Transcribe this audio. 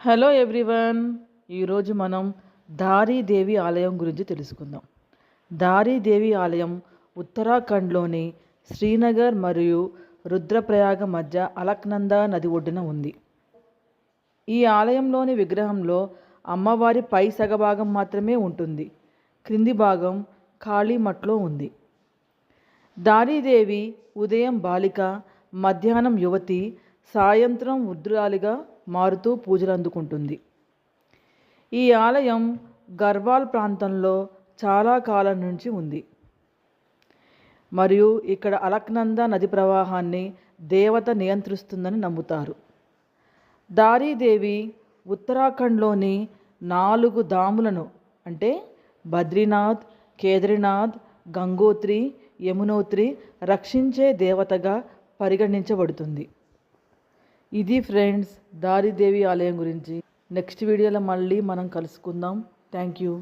Hello everyone. ఈరోజు మనం దారీదేవి ఆలయం గురించి తెలుసుకుందాం. దారీదేవి ఆలయం ఉత్తరాఖండ్లోని శ్రీనగర్ మరియు రుద్రప్రయాగ మధ్య అలక్నందా నది ఒడ్డున ఉంది. ఈ ఆలయంలోని విగ్రహంలో అమ్మవారి పై సగభాగం మాత్రమే ఉంటుంది. క్రింది భాగం ఖాళీ మట్లో ఉంది. దారీదేవి ఉదయం బాలిక మధ్యాహ్నం యువతి సాయంత్రం వృద్ధురాలిగా మారుతూ పూజలు అందుకుంటుంది. ఈ ఆలయం గర్వాల్ ప్రాంతంలో చాలా కాలం నుంచి ఉంది. మరియు ఇక్కడ అలక్నంద నది ప్రవాహాన్ని దేవత నియంత్రిస్తుందని నమ్ముతారు. దారీదేవి ఉత్తరాఖండ్లోని నాలుగు దాములను అంటే బద్రీనాథ్ కేదారినాథ్ గంగోత్రి యమునోత్రి రక్షించే దేవతగా పరిగణించబడుతుంది. ఇది ఫ్రెండ్స్ దారిదేవి ఆలయం గురించి. నెక్స్ట్ వీడియోలో మళ్ళీ మనం కలుసుకుందాం. Thank you.